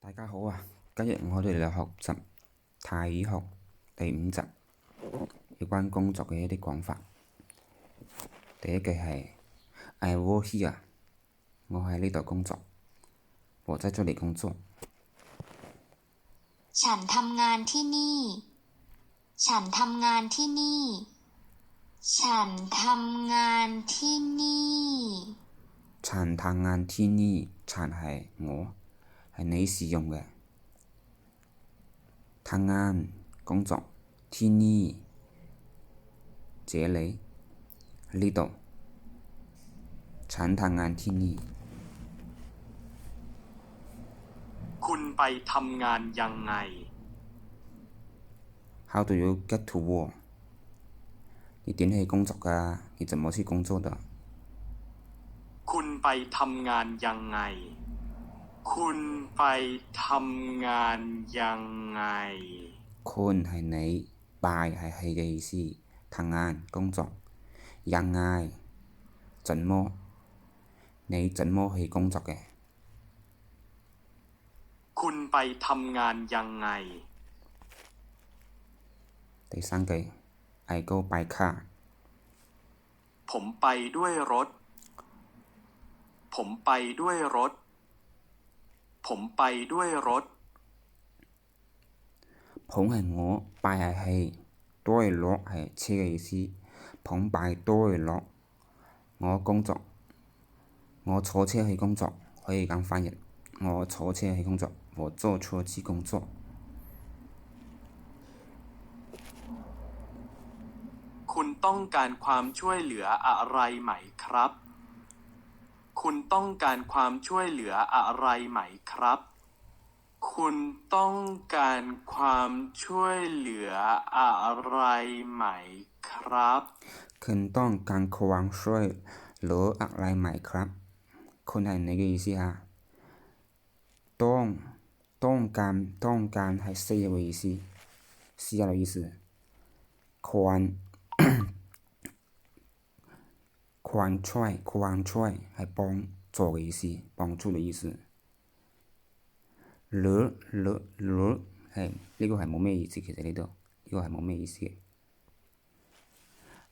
大家好啊！今日我哋嚟学习泰语学第五集，有关工作嘅一啲讲法。第一句系 I work here，我喺呢度工作。我在这里工作。 ฉันทำงานที่นี่ ฉันทำงานที่นี่ ฉันทำงานที่นี่ ฉันทำงานที่นี่ฉัน系我， 系你使用嘅。ทำงาน工作，ที่นี่这里呢度。ฉันทำงานที่นี่。 คุณไปทำงานยังไง How do you get to work？你点去工作㗎？你怎么去工作的？ คุณไปทำงานยังไง คุณไปทำงานยังไง คนให้ไหนปายให้ให้ไดซี่ทางงานก้งจอยังไงจันโมในจันโมให้ก้องจอกแกคุณไปทำงานยังไงแต่สังเกตไอก็ไปค่ะ ผมไปด้วยรถ ผมไปด้วยรถ ผมไปด้วยรถ ผม系我，by 系系，ด้วยรถ系车嘅意思。ผมไปด้วยรถ，我工作，我坐车去工作，可以咁翻译。我坐车去工作，我坐车去工作。 คุณต้องการความช่วยเหลืออะไรไหมครับ คุณต้องการความช่วยเหลืออะไรไหมครับ คุณต้องการความช่วยเหลืออะไรไหมครับ คุณต้องการความช่วยเหลืออะไรไหมครับคุณ系你嘅意思啊？ต้องต้องการต้องการ系需要嘅意思，需要嘅意思。ค contract contract 系帮助嘅意思帮助嘅意思了了了系呢个系冇咩意思其实呢度呢个系冇咩意思。嘅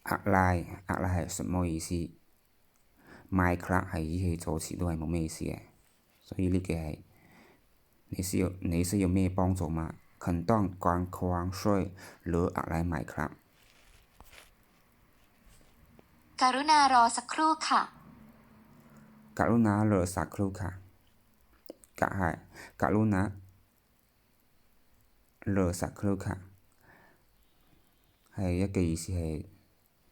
压力压力系什么意思？My club 系语气助词都系冇咩意思嘅所以呢个系你需要你需要咩帮助吗？condom 压 กรุณารอสักครู่ค่ะ กรุณารอสักครู่ค่ะกะ系กรุณารอสักครู่ค่ะ系一个意思系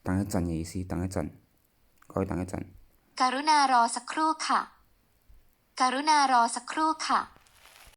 等一阵嘅意思，等一阵，可以等一阵。 กรุณารอสักครู่ค่ะ กรุณารอสักครู่ค่ะ